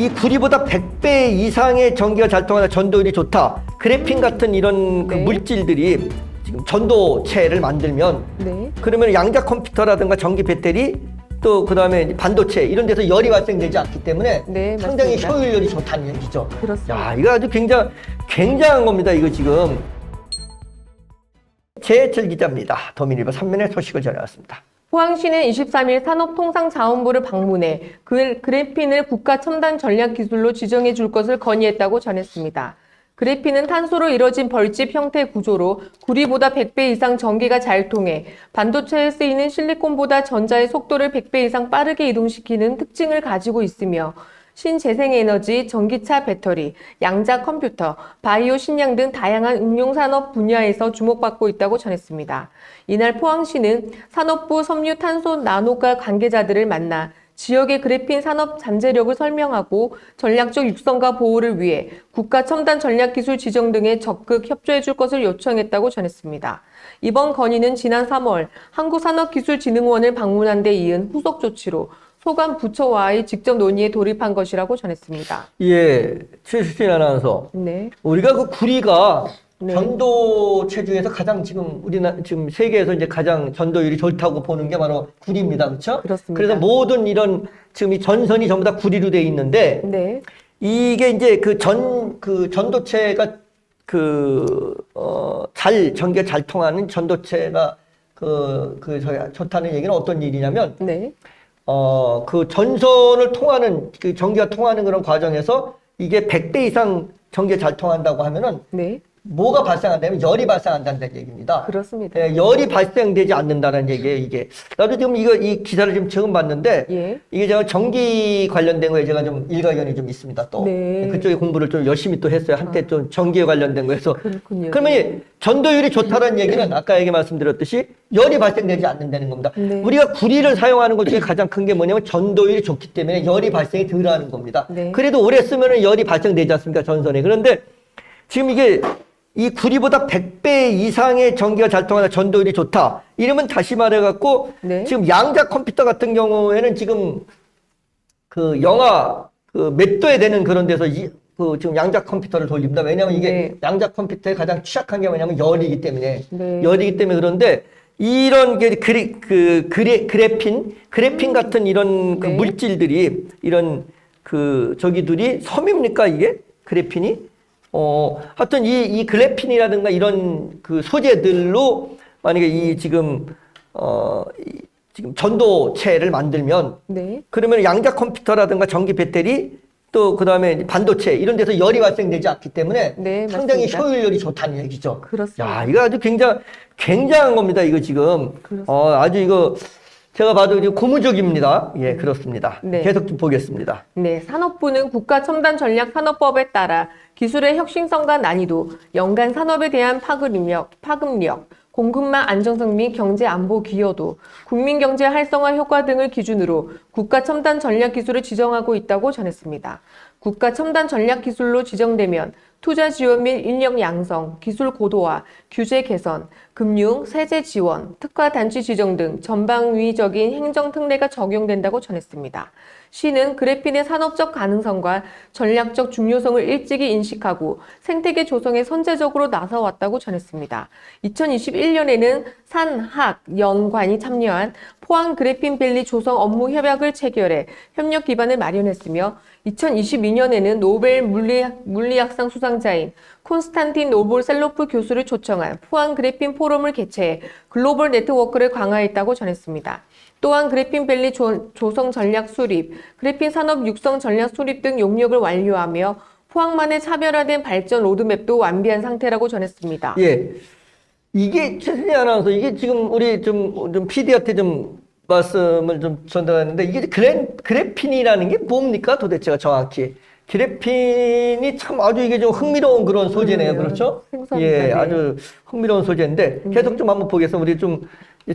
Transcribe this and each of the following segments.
이 구리보다 100배 이상의 전기가 잘 통하는 전도율이 좋다. 그래핀 같은 이런 그 네. 물질들이 지금 전도체를 만들면 네. 그러면 양자 컴퓨터라든가 전기 배터리 또 그다음에 반도체 이런 데서 열이 발생되지 않기 때문에 네, 상당히 맞습니다. 효율이 좋다는 얘기죠. 그렇습니다. 야, 이거 아주 굉장히 굉장한 겁니다. 이거 지금 제해철 기자입니다. 도민일보 3면의 소식을 전해왔습니다. 포항시는 23일 산업통상자원부를 방문해 그 그래핀을 국가 첨단 전략 기술로 지정해 줄 것을 건의했다고 전했습니다. 그래핀은 탄소로 이뤄진 벌집 형태 구조로 구리보다 100배 이상 전기가 잘 통해 반도체에 쓰이는 실리콘보다 전자의 속도를 100배 이상 빠르게 이동시키는 특징을 가지고 있으며 신재생에너지, 전기차 배터리, 양자 컴퓨터, 바이오 식량 등 다양한 응용 산업 분야에서 주목받고 있다고 전했습니다. 이날 포항시는 산업부 섬유 탄소 나노가 관계자들을 만나 지역의 그래핀 산업 잠재력을 설명하고 전략적 육성과 보호를 위해 국가 첨단 전략 기술 지정 등에 적극 협조해 줄 것을 요청했다고 전했습니다. 이번 건의는 지난 3월 한국산업기술진흥원을 방문한 데 이은 후속 조치로 소관 부처와의 직접 논의에 돌입한 것이라고 전했습니다. 예, 최수진 아나운서. 네. 우리가 그 구리가 네. 전도체 중에서 가장 지금 우리나 지금 세계에서 이제 가장 전도율이 좋다고 보는 게 바로 구리입니다. 그렇죠? 그렇습니다. 그래서 모든 이런 지금 이 전선이 전부 다 구리로 돼 있는데 네. 이게 이제 그 전그 전도체가 그, 그어잘 전기가 잘 통하는 전도체가 그그 저기 좋다는 얘기는 어떤 일이냐면 네. 어, 그 전선을 통하는, 그 전기가 통하는 그런 과정에서 이게 100배 이상 전기가 잘 통한다고 하면은 네. 뭐가 발생한다면 열이 발생한다는 얘기입니다. 그렇습니다. 예, 열이 발생되지 않는다는 얘기예요, 이게. 나도 지금 이거, 이 기사를 지금 처음 봤는데, 예. 이게 제가 전기 관련된 거에 제가 좀 일가견이 좀 있습니다, 또. 네. 그쪽에 공부를 좀 열심히 또 했어요. 한때 좀 전기에 관련된 거에서. 그렇군요. 그러면 이 전도율이 좋다는 얘기는 아까 얘기 말씀드렸듯이 열이 발생되지 않는다는 겁니다. 네. 우리가 구리를 사용하는 것 중에 가장 큰 게 뭐냐면 전도율이 좋기 때문에 열이 발생이 덜 하는 겁니다. 네. 그래도 오래 쓰면 열이 발생되지 않습니까? 전선에. 그런데 지금 이게 이 구리보다 100배 이상의 전기가 잘 통하는 전도율이 좋다. 이러면 다시 말해갖고 네. 지금 양자 컴퓨터 같은 경우에는 지금 그 영하 그 몇 도에 되는 그런 데서 이, 그 지금 양자 컴퓨터를 돌립니다. 왜냐하면 이게 네. 양자 컴퓨터에 가장 취약한 게 뭐냐면 열이기 때문에 네. 열이기 때문에 그런데 이런 게 그래, 그 그래, 그래핀 그래핀 같은 이런 그 네. 물질들이 이런 그 저기들이 섬입니까 이게 그래핀이 어 하여튼 이이 그래핀이라든가 이런 그 소재들로 만약에 이 지금 어 이, 지금 전도체를 만들면 네. 그러면 양자 컴퓨터라든가 전기 배터리 또 그다음에 반도체 이런 데서 열이 발생되지 않기 때문에 네, 상당히 맞습니다. 효율이 좋다는 얘기죠. 그렇습니다. 야, 이거 아주 굉장히 굉장한 겁니다. 이거 지금 그렇습니다. 어 아주 이거 제가 봐도 이제 고무적입니다. 예, 그렇습니다. 네. 계속 좀 보겠습니다. 네, 산업부는 국가 첨단 전략 산업법에 따라 기술의 혁신성과 난이도, 연간 산업에 대한 파급력, 파급력, 공급망 안정성 및 경제 안보 기여도, 국민 경제 활성화 효과 등을 기준으로 국가 첨단 전략 기술을 지정하고 있다고 전했습니다. 국가 첨단 전략 기술로 지정되면 투자 지원 및 인력 양성, 기술 고도화, 규제 개선, 금융, 세제 지원, 특화 단지 지정 등 전방위적인 행정 특례가 적용된다고 전했습니다. 시는 그래핀의 산업적 가능성과 전략적 중요성을 일찍이 인식하고 생태계 조성에 선제적으로 나서왔다고 전했습니다. 2021년에는 산, 학, 연관이 참여한 포항 그래핀 밸리 조성 업무 협약을 체결해 협력 기반을 마련했으며 2022년에는 노벨 물리학, 물리학상 수상자인 콘스탄틴 노볼 셀로프 교수를 초청한 포항 그래핀 포럼을 개최해 글로벌 네트워크를 강화했다고 전했습니다. 또한 그래핀 밸리 조, 조성 전략 수립, 그래핀 산업 육성 전략 수립 등 용역을 완료하며 포항만의 차별화된 발전 로드맵도 완비한 상태라고 전했습니다. 예. 이게 최순희 아나운서 이게 지금 우리 좀, 좀 PD한테 좀 말씀을 좀 전달했는데 이게 그래, 그래핀이라는 게 뭡니까 도대체가 정확히 그래핀이 참 아주 이게 좀 흥미로운 그런 소재네요 그러네요. 그렇죠. 예 네. 아주 흥미로운 소재인데 계속 좀 한번 보겠습니다 우리 좀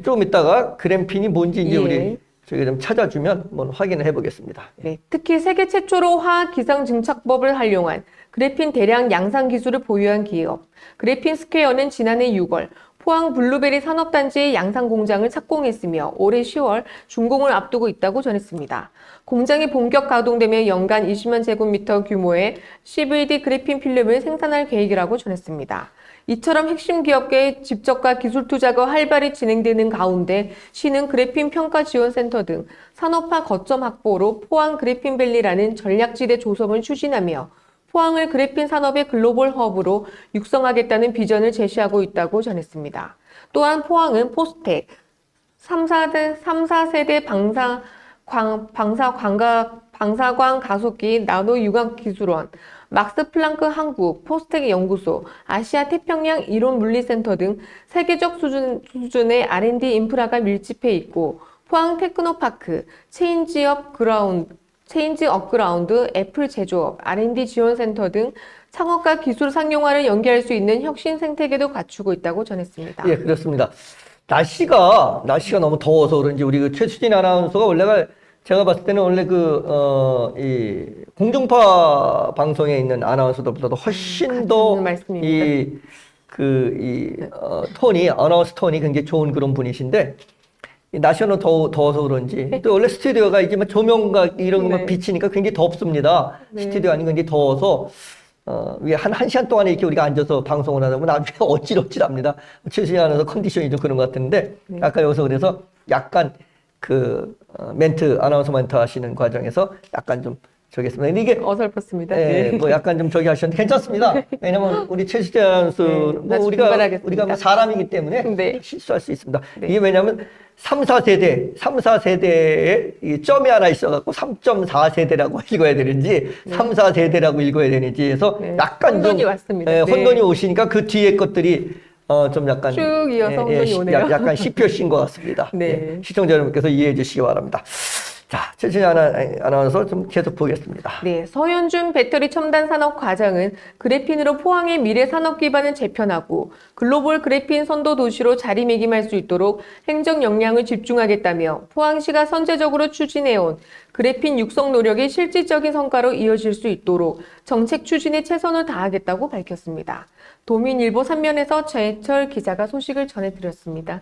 조금 이따가 그래핀이 뭔지 이제 예. 우리 저기 좀 찾아주면 한번 확인을 해보겠습니다 네, 특히 세계 최초로 화학 기상 증착법을 활용한 그래핀 대량 양산 기술을 보유한 기업 그래핀 스퀘어는 지난해 6월 포항 블루베리 산업단지의 양산 공장을 착공했으며 올해 10월 준공을 앞두고 있다고 전했습니다. 공장이 본격 가동되면 연간 20만 제곱미터 규모의 CVD 그래핀 필름을 생산할 계획이라고 전했습니다. 이처럼 핵심 기업계의 집적과 기술 투자가 활발히 진행되는 가운데 시는 그래핀 평가 지원센터 등 산업화 거점 확보로 포항 그래핀밸리라는 전략지대 조성을 추진하며 포항을 그래핀 산업의 글로벌 허브로 육성하겠다는 비전을 제시하고 있다고 전했습니다. 또한 포항은 포스텍, 3, 4대, 3, 4세대 방사, 광, 방사 광각, 방사광 가속기 나노 융합 기술원, 막스 플랑크 한국, 포스텍 연구소, 아시아 태평양 이론 물리센터 등 세계적 수준, 수준의 R&D 인프라가 밀집해 있고 포항 테크노파크, 체인지업 그라운드, 체인지 업그라운드, 애플 제조업, R&D 지원센터 등 창업과 기술 상용화를 연계할 수 있는 혁신 생태계도 갖추고 있다고 전했습니다. 예, 그렇습니다. 날씨가 날씨가 너무 더워서 그런지 우리 그 최수진 아나운서가 원래가 제가 봤을 때는 원래 그, 어, 이, 공중파 방송에 있는 아나운서들보다도 훨씬 더. 이, 그, 이, 어, 톤이, 아나운서 톤이 굉장히 좋은 그런 분이신데, 너무 더워, 더워서 그런지, 또 원래 스튜디오가 이제 막 조명과 이런 것만 네. 비치니까 굉장히 덥습니다. 네. 스튜디오 안이 굉장히 더워서, 어, 이게 한, 한 시간 동안에 이렇게 우리가 앉아서 방송을 하다 보면 나중에 어찌러찌랍니다. 최수진 아나운서 컨디션이 좀 그런 것 같은데, 네. 아까 여기서 그래서 약간 그, 어, 멘트, 아나운서 멘트 하시는 과정에서 약간 좀 근데 이게 어설펐습니다. 예, 네. 뭐 약간 좀 저기 하셨는데 괜찮습니다. 왜냐면 우리 최수진 아나운서 네, 뭐 나중에 우리가 분발하겠습니다. 우리가 뭐 사람이기 때문에 네. 실수할 수 있습니다. 네. 이게 왜냐면 3, 4세대, 3, 4세대에 이 점이 하나 있어갖고 3.4세대라고 읽어야 되는지 3, 4세대라고 읽어야 되는지 해서 네. 약간 혼돈이 좀 왔습니다. 예, 네. 혼돈이 오시니까 그 뒤에 것들이 어, 좀 약간 쭉 이어서 혼돈이 시- 오네요. 약- 약간 씹혀신 것 같습니다. 네. 예, 시청자 여러분께서 이해해 주시기 바랍니다. 자, 최진희 아나, 아나운서 좀 계속 보겠습니다. 네, 서현준 배터리 첨단 산업 과장은 그래핀으로 포항의 미래 산업 기반을 재편하고 글로벌 그래핀 선도 도시로 자리매김할 수 있도록 행정 역량을 집중하겠다며 포항시가 선제적으로 추진해온 그래핀 육성 노력이 실질적인 성과로 이어질 수 있도록 정책 추진에 최선을 다하겠다고 밝혔습니다. 도민일보 3면에서 최철 기자가 소식을 전해드렸습니다.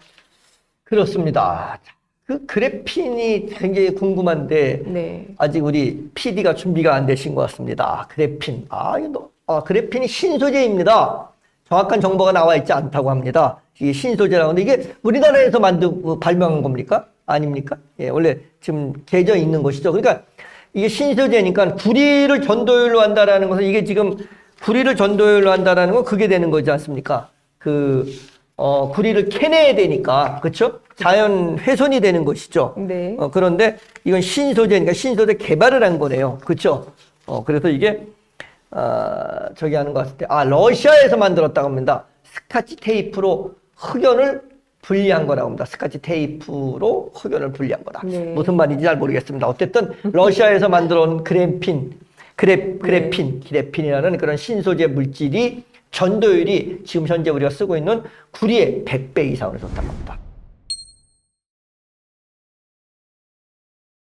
그렇습니다. 자, 그 그래핀이 굉장히 궁금한데 네. 아직 우리 PD가 준비가 안 되신 것 같습니다. 그래핀. 아, 이거 너- 아, 그래핀이 신소재입니다. 정확한 정보가 나와 있지 않다고 합니다. 이게 신소재라고 하는데 이게 우리나라에서 만든 뭐 발명한 겁니까? 아닙니까? 예, 원래 지금 개져 있는 것이죠. 그러니까 이게 신소재니까 구리를 전도율로 한다라는 것은 이게 지금 구리를 전도율로 한다라는 건 그게 되는 거지 않습니까? 그, 어, 구리를 캐내야 되니까. 그쵸? 자연 훼손이 되는 것이죠. 네. 어, 그런데 이건 신소재니까 신소재 개발을 한 거네요. 그쵸? 어, 그래서 이게, 아, 저기 하는 것 같을 때, 아, 러시아에서 만들었다고 합니다. 스카치 테이프로 흑연을 분리한 거라고 합니다. 스카치 테이프로 흑연을 분리한 거다. 네. 무슨 말인지 잘 모르겠습니다. 어쨌든 러시아에서 만들어 온 그래핀, 그래, 그래핀, 그래핀이라는 그런 신소재 물질이 전도율이 지금 현재 우리가 쓰고 있는 구리의 100배 이상을 좋다고 합니다.